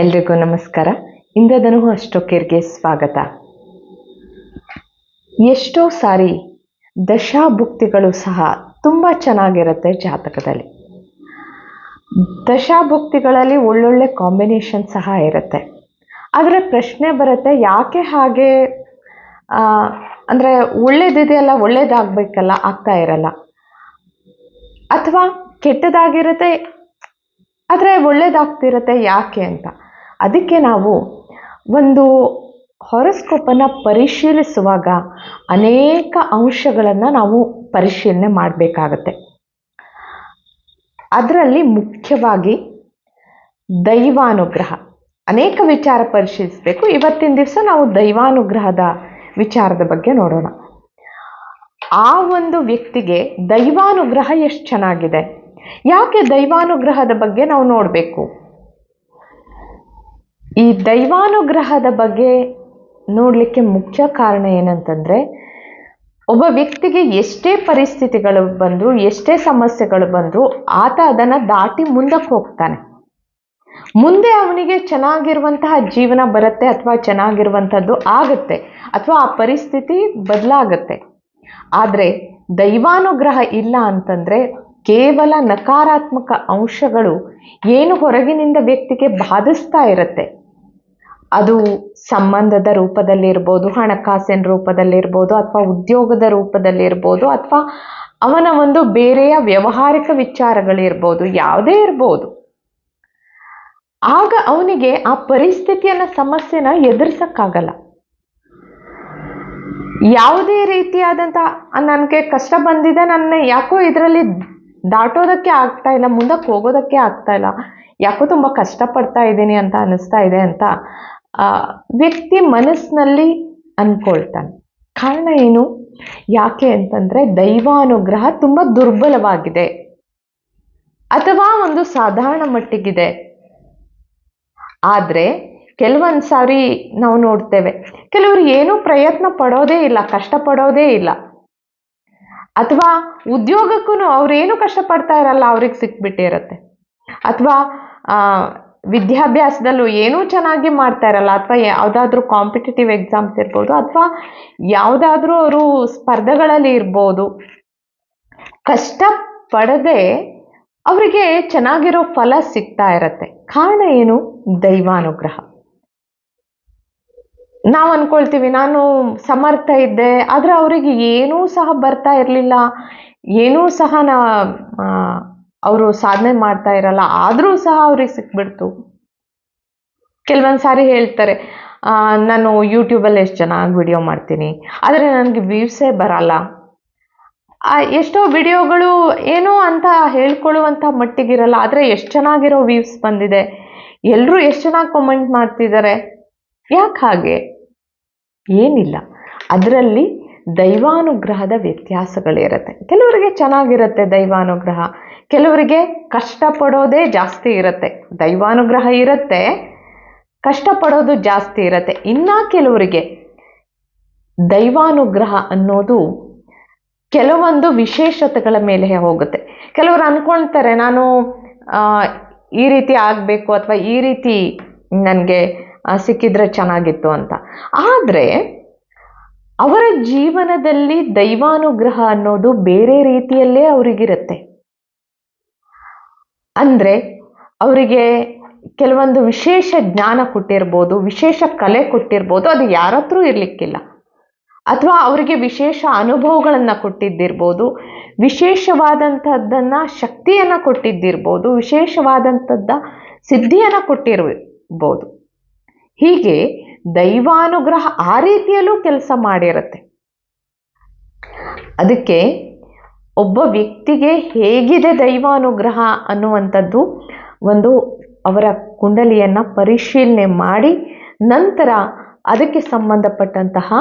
ಎಲ್ರಿಗೂ ನಮಸ್ಕಾರ. ಇಂದ್ರಧನು ಅಷ್ಟೊಕ್ಕೇರ್ಗೆ ಸ್ವಾಗತ. ಎಷ್ಟೋ ಸಾರಿ ದಶಾಭುಕ್ತಿಗಳು ಸಹ ತುಂಬ ಚೆನ್ನಾಗಿರುತ್ತೆ ಜಾತಕದಲ್ಲಿ. ದಶಾಭುಕ್ತಿಗಳಲ್ಲಿ ಒಳ್ಳೊಳ್ಳೆ ಕಾಂಬಿನೇಷನ್ ಸಹ ಇರುತ್ತೆ. ಆದರೆ ಪ್ರಶ್ನೆ ಬರುತ್ತೆ, ಯಾಕೆ ಹಾಗೆ ಅಂದರೆ ಒಳ್ಳೇದಿದೆಯಲ್ಲ, ಒಳ್ಳೇದಾಗಬೇಕಲ್ಲ, ಆಗ್ತಾ ಇರಲ್ಲ. ಅಥವಾ ಕೆಟ್ಟದಾಗಿರುತ್ತೆ, ಆದರೆ ಒಳ್ಳೇದಾಗ್ತಿರುತ್ತೆ ಯಾಕೆ ಅಂತ. ಅದಕ್ಕೆ ನಾವು ಒಂದು ಹೊರಸ್ಕೋಪನ್ನು ಪರಿಶೀಲಿಸುವಾಗ ಅನೇಕ ಅಂಶಗಳನ್ನು ನಾವು ಪರಿಶೀಲನೆ ಮಾಡಬೇಕಾಗತ್ತೆ. ಅದರಲ್ಲಿ ಮುಖ್ಯವಾಗಿ ದೈವಾನುಗ್ರಹ. ಅನೇಕ ವಿಚಾರ ಪರಿಶೀಲಿಸಬೇಕು. ಇವತ್ತಿನ ದಿವಸ ನಾವು ದೈವಾನುಗ್ರಹದ ವಿಚಾರದ ಬಗ್ಗೆ ನೋಡೋಣ. ಆ ಒಂದು ವ್ಯಕ್ತಿಗೆ ದೈವಾನುಗ್ರಹ ಎಷ್ಟು ಚೆನ್ನಾಗಿದೆ? ಯಾಕೆ ದೈವಾನುಗ್ರಹದ ಬಗ್ಗೆ ನಾವು ನೋಡಬೇಕು? ಈ ದೈವಾನುಗ್ರಹದ ಬಗ್ಗೆ ನೋಡಲಿಕ್ಕೆ ಮುಖ್ಯ ಕಾರಣ ಏನಂತಂದರೆ, ಒಬ್ಬ ವ್ಯಕ್ತಿಗೆ ಎಷ್ಟೇ ಪರಿಸ್ಥಿತಿಗಳು ಬಂದರೂ, ಎಷ್ಟೇ ಸಮಸ್ಯೆಗಳು ಬಂದರೂ, ಆತ ಅದನ್ನು ದಾಟಿ ಮುಂದಕ್ಕೆ ಹೋಗ್ತಾನೆ. ಮುಂದೆ ಅವನಿಗೆ ಚೆನ್ನಾಗಿರುವಂತಹ ಜೀವನ ಬರುತ್ತೆ ಅಥವಾ ಚೆನ್ನಾಗಿರುವಂಥದ್ದು ಆಗುತ್ತೆ ಅಥವಾ ಆ ಪರಿಸ್ಥಿತಿ ಬದಲಾಗತ್ತೆ. ಆದರೆ ದೈವಾನುಗ್ರಹ ಇಲ್ಲ ಅಂತಂದರೆ ಕೇವಲ ನಕಾರಾತ್ಮಕ ಅಂಶಗಳು ಏನು ಹೊರಗಿನಿಂದ ವ್ಯಕ್ತಿಗೆ ಬಾಧಿಸ್ತಾ ಇರುತ್ತೆ. ಅದು ಸಂಬಂಧದ ರೂಪದಲ್ಲಿರ್ಬೋದು, ಹಣಕಾಸಿನ ರೂಪದಲ್ಲಿರ್ಬೋದು ಅಥವಾ ಉದ್ಯೋಗದ ರೂಪದಲ್ಲಿರ್ಬೋದು ಅಥವಾ ಅವನ ಒಂದು ಬೇರೆಯ ವ್ಯವಹಾರಿಕ ವಿಚಾರಗಳಿರ್ಬೋದು, ಯಾವುದೇ ಇರ್ಬೋದು. ಆಗ ಅವನಿಗೆ ಆ ಪರಿಸ್ಥಿತಿಯನ್ನು, ಸಮಸ್ಯೆನ ಎದುರಿಸಕ್ಕಾಗಲ್ಲ. ಯಾವುದೇ ರೀತಿಯಾದಂಥ ನನಗೆ ಕಷ್ಟ ಬಂದಿದೆ, ನನ್ನ ಯಾಕೋ ಇದರಲ್ಲಿ ದಾಟೋದಕ್ಕೆ ಆಗ್ತಾ ಇಲ್ಲ, ಮುಂದಕ್ಕೆ ಹೋಗೋದಕ್ಕೆ ಆಗ್ತಾ ಇಲ್ಲ, ಯಾಕೋ ತುಂಬ ಕಷ್ಟಪಡ್ತಾ ಇದ್ದೀನಿ ಅಂತ ಅನ್ನಿಸ್ತಾ ಇದೆ ಅಂತ ಆ ವ್ಯಕ್ತಿ ಮನಸ್ಸಿನಲ್ಲಿ ಅನ್ಕೊಳ್ತಾನೆ. ಕಾರಣ ಏನು? ಯಾಕೆ ಅಂತಂದರೆ ದೈವಾನುಗ್ರಹ ತುಂಬ ದುರ್ಬಲವಾಗಿದೆ. ಅಥವಾ ಒಂದು ಸಾಧಾರಣ ಮಟ್ಟಿಗಿದೆ. ಆದರೆ ಕೆಲವೊಂದು ಸಾರಿ ನಾವು ನೋಡ್ತೇವೆ, ಕೆಲವರು ಏನೂ ಪ್ರಯತ್ನ ಪಡೋದೇ ಇಲ್ಲ, ಕಷ್ಟಪಡೋದೇ ಇಲ್ಲ. ಅಥವಾ ಉದ್ಯೋಗಕ್ಕೂ ಅವ್ರೇನು ಕಷ್ಟಪಡ್ತಾ ಇರಲ್ಲ, ಅವ್ರಿಗೆ ಸಿಕ್ಬಿಟ್ಟಿರತ್ತೆ. ಅಥವಾ ವಿದ್ಯಾಭ್ಯಾಸದಲ್ಲೂ ಏನೂ ಚೆನ್ನಾಗಿ ಮಾಡ್ತಾ ಇರಲ್ಲ, ಅಥವಾ ಯಾವುದಾದ್ರೂ ಕಾಂಪಿಟೇಟಿವ್ ಎಕ್ಸಾಮ್ಸ್ ಇರ್ಬೋದು, ಅಥವಾ ಯಾವುದಾದ್ರೂ ಅವರು ಸ್ಪರ್ಧೆಗಳಲ್ಲಿ ಇರ್ಬೋದು ಕಷ್ಟ ಪಡದೆ ಅವರಿಗೆ ಚೆನ್ನಾಗಿರೋ ಫಲ ಸಿಗ್ತಾ ಇರತ್ತೆ. ಕಾರಣ ಏನು? ದೈವಾನುಗ್ರಹ. ನಾವು ಅನ್ಕೊಳ್ತೀವಿ, ನಾನು ಸಮರ್ಥ ಇದ್ದೆ, ಆದರೆ ಅವರಿಗೆ ಏನೂ ಸಹ ಬರ್ತಾ ಇರಲಿಲ್ಲ, ಏನೂ ಸಹ ನಾ ಅವರು ಸಾಧನೆ ಮಾಡ್ತಾ ಇರಲ್ಲ, ಆದರೂ ಸಹ ಅವ್ರಿಗೆ ಸಿಕ್ಬಿಡ್ತು. ಕೆಲವೊಂದು ಸಾರಿ ಹೇಳ್ತಾರೆ ನಾನು ಯೂಟ್ಯೂಬಲ್ಲಿ ಎಷ್ಟು ಚೆನ್ನಾಗಿ ವಿಡಿಯೋ ಮಾಡ್ತೀನಿ, ಆದರೆ ನನಗೆ ವ್ಯೂಸೇ ಬರಲ್ಲ. ಎಷ್ಟೋ ವಿಡಿಯೋಗಳು ಏನೋ ಅಂತ ಹೇಳ್ಕೊಳ್ಳುವಂಥ ಮಟ್ಟಿಗಿರಲ್ಲ, ಆದರೆ ಎಷ್ಟು ಚೆನ್ನಾಗಿರೋ ವ್ಯೂಸ್ ಬಂದಿದೆ. ಎಲ್ಲರೂ ಎಷ್ಟು ಚೆನ್ನಾಗಿ ಕಮೆಂಟ್ ಮಾಡ್ತಿದ್ದಾರೆ ಯಾಕೆ ಹಾಗೆ? ಏನಿಲ್ಲ. ಅದರಲ್ಲಿ ದೈವಾನುಗ್ರಹದ ವ್ಯತ್ಯಾಸಗಳಿರುತ್ತೆ. ಕೆಲವರಿಗೆ ಚೆನ್ನಾಗಿರುತ್ತೆ ದೈವಾನುಗ್ರಹ. ಕೆಲವರಿಗೆ ಕಷ್ಟಪಡೋದೇ ಜಾಸ್ತಿ ಇರುತ್ತೆ. ದೈವಾನುಗ್ರಹ ಇರುತ್ತೆ, ಕಷ್ಟಪಡೋದು ಜಾಸ್ತಿ ಇರುತ್ತೆ. ಇನ್ನು ಕೆಲವರಿಗೆ ದೈವಾನುಗ್ರಹ ಅನ್ನೋದು ಕೆಲವೊಂದು ವಿಶೇಷತೆಗಳ ಮೇಲೆ ಹೋಗುತ್ತೆ. ಕೆಲವರು ಅಂದ್ಕೊಳ್ತಾರೆ ನಾನು ಈ ರೀತಿ ಆಗಬೇಕು ಅಥವಾ ಈ ರೀತಿ ನನಗೆ ಸಿಕ್ಕಿದ್ರೆ ಚೆನ್ನಾಗಿತ್ತು ಅಂತ. ಆದರೆ ಅವರ ಜೀವನದಲ್ಲಿ ದೈವಾನುಗ್ರಹ ಅನ್ನೋದು ಬೇರೆ ರೀತಿಯಲ್ಲೇ ಅವರಿಗಿರುತ್ತೆ. ಅಂದರೆ ಅವರಿಗೆ ಕೆಲವೊಂದು ವಿಶೇಷ ಜ್ಞಾನ ಕೊಟ್ಟಿರ್ಬೋದು, ವಿಶೇಷ ಕಲೆ ಕೊಟ್ಟಿರ್ಬೋದು, ಅದು ಯಾರತ್ರೂ ಇರಲಿಕ್ಕಿಲ್ಲ. ಅಥವಾ ಅವರಿಗೆ ವಿಶೇಷ ಅನುಭವಗಳನ್ನು ಕೊಟ್ಟಿದ್ದಿರ್ಬೋದು ವಿಶೇಷವಾದಂಥದ್ದನ್ನು ಶಕ್ತಿಯನ್ನು ಕೊಟ್ಟಿದ್ದಿರ್ಬೋದು ವಿಶೇಷವಾದಂಥದ್ದ ಸಿದ್ಧಿಯನ್ನು ಕೊಟ್ಟಿರ್ಬೋದು. ಹೀಗೆ ದೈವಾನುಗ್ರಹ ಆ ರೀತಿಯಲ್ಲೂ ಕೆಲಸ ಮಾಡಿರುತ್ತೆ. ಅದಕ್ಕೆ ಒಬ್ಬ ವ್ಯಕ್ತಿಗೆ ಹೇಗಿದೆ ದೈವಾನುಗ್ರಹ ಅನ್ನುವಂಥದ್ದು ಒಂದು ಅವರ ಕುಂಡಲಿಯನ್ನು ಪರಿಶೀಲನೆ ಮಾಡಿ ನಂತರ ಅದಕ್ಕೆ ಸಂಬಂಧಪಟ್ಟಂತಹ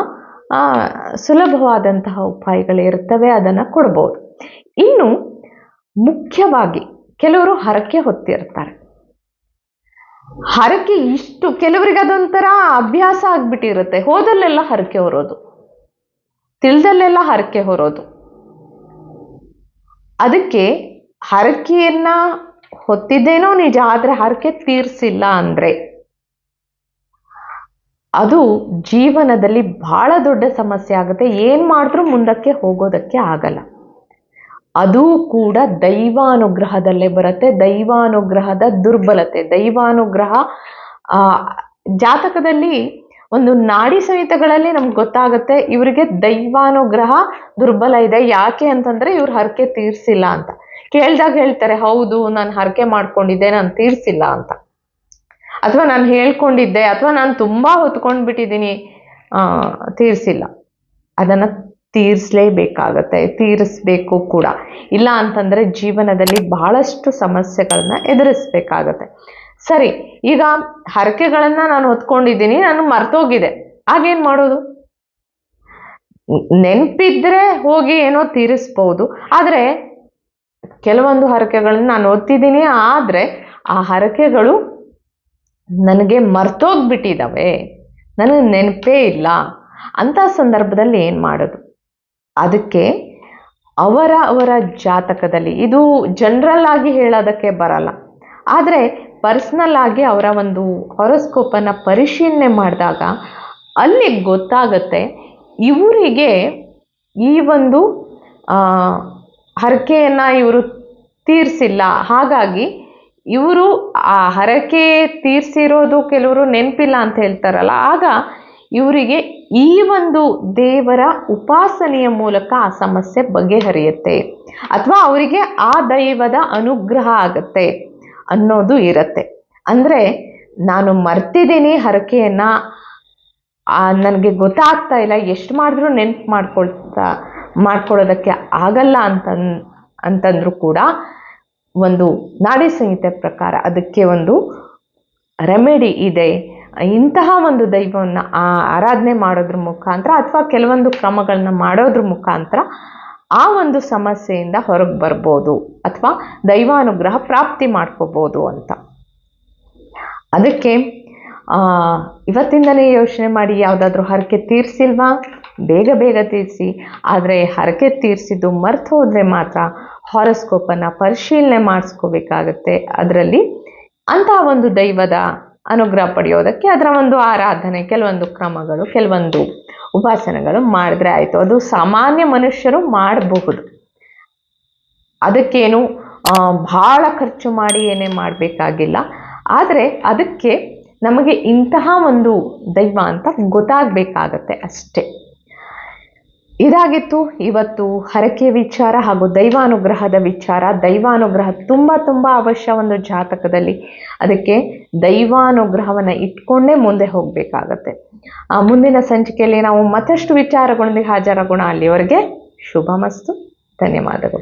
ಸುಲಭವಾದಂತಹ ಉಪಾಯಗಳಿರುತ್ತವೆ ಅದನ್ನು ಕೊಡ್ಬೋದು. ಇನ್ನು ಮುಖ್ಯವಾಗಿ ಕೆಲವರು ಹರಕೆ ಹೊತ್ತಿರ್ತಾರೆ. ಹರಕೆ ಇಷ್ಟು ಕೆಲವರಿಗೆ ಅದೊಂಥರ ಅಭ್ಯಾಸ ಆಗ್ಬಿಟ್ಟಿರುತ್ತೆ. ಹೋದಲ್ಲೆಲ್ಲ ಹರಕೆ ಹೊರೋದು. ತಿಳ್ದಲ್ಲೆಲ್ಲ ಹರಕೆ ಹೊರೋದು. ಅದಕ್ಕೆ ಹರಕೆಯನ್ನ ಹೊತ್ತಿದ್ದೇನೋ ನಿಜ, ಆದರೆ ಹರಕೆ ತೀರಿಸಿಲ್ಲ ಅಂದರೆ ಅದು ಜೀವನದಲ್ಲಿ ಬಹಳ ದೊಡ್ಡ ಸಮಸ್ಯೆ ಆಗುತ್ತೆ. ಏನು ಮಾಡಿದ್ರೂ ಮುಂದಕ್ಕೆ ಹೋಗೋದಕ್ಕೆ ಆಗಲ್ಲ. ಅದು ಕೂಡ ದೈವಾನುಗ್ರಹದಲ್ಲೇ ಬರುತ್ತೆ. ದೈವಾನುಗ್ರಹದ ದುರ್ಬಲತೆ, ದೈವಾನುಗ್ರಹ ಜಾತಕದಲ್ಲಿ ಒಂದು ನಾಡಿ ಸಹಿತಗಳಲ್ಲಿ ನಮ್ಗೆ ಗೊತ್ತಾಗುತ್ತೆ, ಇವರಿಗೆ ದೈವಾನುಗ್ರಹ ದುರ್ಬಲ ಇದೆ. ಯಾಕೆ ಅಂತಂದ್ರೆ ಇವ್ರು ಹರಕೆ ತೀರ್ಸಿಲ್ಲ ಅಂತ. ಕೇಳ್ದಾಗ ಹೇಳ್ತಾರೆ, ಹೌದು, ನಾನು ಹರಕೆ ಮಾಡ್ಕೊಂಡಿದ್ದೆ, ನಾನು ತೀರ್ಸಿಲ್ಲ ಅಂತ. ಅಥವಾ ನಾನು ಹೇಳ್ಕೊಂಡಿದ್ದೆ, ಅಥವಾ ನಾನು ತುಂಬಾ ಹೊತ್ಕೊಂಡು ಬಿಟ್ಟಿದ್ದೀನಿ ತೀರ್ಸಿಲ್ಲ. ಅದನ್ನ ತೀರಿಸ್ಲೇಬೇಕಾಗತ್ತೆ, ತೀರಿಸ್ಬೇಕು ಕೂಡ. ಇಲ್ಲ ಅಂತಂದ್ರೆ ಜೀವನದಲ್ಲಿ ಬಹಳಷ್ಟು ಸಮಸ್ಯೆಗಳನ್ನ ಎದುರಿಸ್ಬೇಕಾಗತ್ತೆ. ಸರಿ, ಈಗ ಹರಕೆಗಳನ್ನ ನಾನು ಹೊತ್ಕೊಂಡಿದ್ದೀನಿ, ನಾನು ಮರ್ತೋಗಿದೆ. ಆಗೇನ್ ಮಾಡೋದು? ನೆನ್ಪಿದ್ರೆ ಹೋಗಿ ಏನೋ ತೀರಿಸ್ಬೋದು. ಆದರೆ, ಕೆಲವೊಂದು ಹರಕೆಗಳನ್ನ ನಾನು ಓದ್ತಿದ್ದೀನಿ ಆದರೆ ಆ ಹರಕೆಗಳು ನನಗೆ ಮರ್ತೋಗ್ಬಿಟ್ಟಿದ್ದಾವೆ ನನಗೆ ನೆನಪೇ ಇಲ್ಲ. ಅಂತ ಸಂದರ್ಭದಲ್ಲಿ ಏನು ಮಾಡೋದು? ಅದಕ್ಕೆ ಅವರ ಅವರ ಜಾತಕದಲ್ಲಿ, ಇದು ಜನರಲ್ ಆಗಿ ಹೇಳೋದಕ್ಕೆ ಬರಲ್ಲ. ಆದರೆ ಪರ್ಸ್ನಲ್ ಆಗಿ ಅವರ ಒಂದು ಹೊರಸ್ಕೋಪನ್ನು ಪರಿಶೀಲನೆ ಮಾಡಿದಾಗ ಅಲ್ಲಿ ಗೊತ್ತಾಗುತ್ತೆ ಇವರಿಗೆ ಈ ಒಂದು ಹರಕೆಯನ್ನು ಇವರು ತೀರಿಸಿಲ್ಲ. ಹಾಗಾಗಿ ಇವರು ಆ ಹರಕೆ ತೀರಿಸಿರೋದು ಕೆಲವರು ನೆನಪಿಲ್ಲ ಅಂತ ಹೇಳ್ತಾರಲ್ಲ, ಆಗ ಇವರಿಗೆ ಈ ಒಂದು ದೇವರ ಉಪಾಸನೆಯ ಮೂಲಕ ಆ ಸಮಸ್ಯೆ ಬಗೆಹರಿಯುತ್ತೆ. ಅಥವಾ ಅವರಿಗೆ ಆ ದೈವದ ಅನುಗ್ರಹ ಆಗತ್ತೆ. ಅನ್ನೋದು ಇರುತ್ತೆ. ಅಂದರೆ ನಾನು ಮರ್ತಿದ್ದೀನಿ ಹರಕೆಯನ್ನು ನನಗೆ ಗೊತ್ತಾಗ್ತಾ ಇಲ್ಲ, ಎಷ್ಟು ಮಾಡಿದ್ರೂ ನೆನ್ಪು ಮಾಡ್ಕೊಳ್ತಾ ಮಾಡ್ಕೊಳ್ಳೋದಕ್ಕೆ ಆಗಲ್ಲ ಅಂತನ್ ಅಂತಂದ್ರೂ ಕೂಡ ಒಂದು ನಾಡಿ ಸಂಹಿತೆ ಪ್ರಕಾರ ಅದಕ್ಕೆ ಒಂದು ರೆಮೆಡಿ ಇದೆ. ಇಂತಹ ಒಂದು ದೈವವನ್ನು ಆರಾಧನೆ ಮಾಡೋದ್ರ ಮುಖಾಂತರ ಅಥವಾ ಕೆಲವೊಂದು ಕ್ರಮಗಳನ್ನ ಮಾಡೋದ್ರ ಮುಖಾಂತರ ಆ ಒಂದು ಸಮಸ್ಯೆಯಿಂದ ಹೊರಗೆ ಬರ್ಬೋದು ಅಥವಾ ದೈವಾನುಗ್ರಹ ಪ್ರಾಪ್ತಿ ಮಾಡ್ಕೋಬೋದು ಅಂತ. ಅದಕ್ಕೆ ಇವತ್ತಿಂದಲೇ ಯೋಚನೆ ಮಾಡಿ ಯಾವುದಾದ್ರೂ ಹರಕೆ ತೀರಿಸಿಲ್ವಾ? ಬೇಗ ಬೇಗ ತೀರಿಸಿ. ಆದರೆ ಹರಕೆ ತೀರಿಸಿದ್ದು ಮರ್ತು ಹೋದರೆ ಮಾತ್ರ ಹಾರಸ್ಕೋಪನ್ನು ಪರಿಶೀಲನೆ ಮಾಡಿಸ್ಕೋಬೇಕಾಗತ್ತೆ. ಅದರಲ್ಲಿ ಅಂತಹ ಒಂದು ದೈವದ ಅನುಗ್ರಹ ಪಡೆಯೋದಕ್ಕೆ ಅದರ ಒಂದು ಆರಾಧನೆ, ಕೆಲವೊಂದು ಕ್ರಮಗಳು, ಕೆಲವೊಂದು ಉಪಾಸನೆಗಳು ಮಾಡಿದ್ರೆ ಆಯಿತು. ಅದು ಸಾಮಾನ್ಯ ಮನುಷ್ಯರು ಮಾಡಬಹುದು. ಅದಕ್ಕೇನು ಭಾಳ ಖರ್ಚು ಮಾಡಿ ಏನೇ ಮಾಡಬೇಕಾಗಿಲ್ಲ. ಆದರೆ ಅದಕ್ಕೆ ನಮಗೆ ಇಂತಹ ಒಂದು ದೈವ ಅಂತ ಗೊತ್ತಾಗಬೇಕಾಗತ್ತೆ ಅಷ್ಟೇ. ಇದಾಗಿತ್ತು. ಇವತ್ತು ಹರಕೆ ವಿಚಾರ ಹಾಗೂ ದೈವಾನುಗ್ರಹದ ವಿಚಾರ. ದೈವಾನುಗ್ರಹ ತುಂಬ ತುಂಬ ಅವಶ್ಯ ಒಂದು ಜಾತಕದಲ್ಲಿ. ಅದಕ್ಕೆ ದೈವಾನುಗ್ರಹವನ್ನು ಇಟ್ಕೊಂಡೇ ಮುಂದೆ ಹೋಗಬೇಕಾಗತ್ತೆ. ಆ ಮುಂದಿನ ಸಂಚಿಕೆಯಲ್ಲಿ ನಾವು ಮತ್ತಷ್ಟು ವಿಚಾರಗಳೊಂದಿಗೆ ಹಾಜರಾಗೋಣ. ಅಲ್ಲಿವರೆಗೆ ಶುಭ ಮಸ್ತು ಧನ್ಯವಾದಗಳು.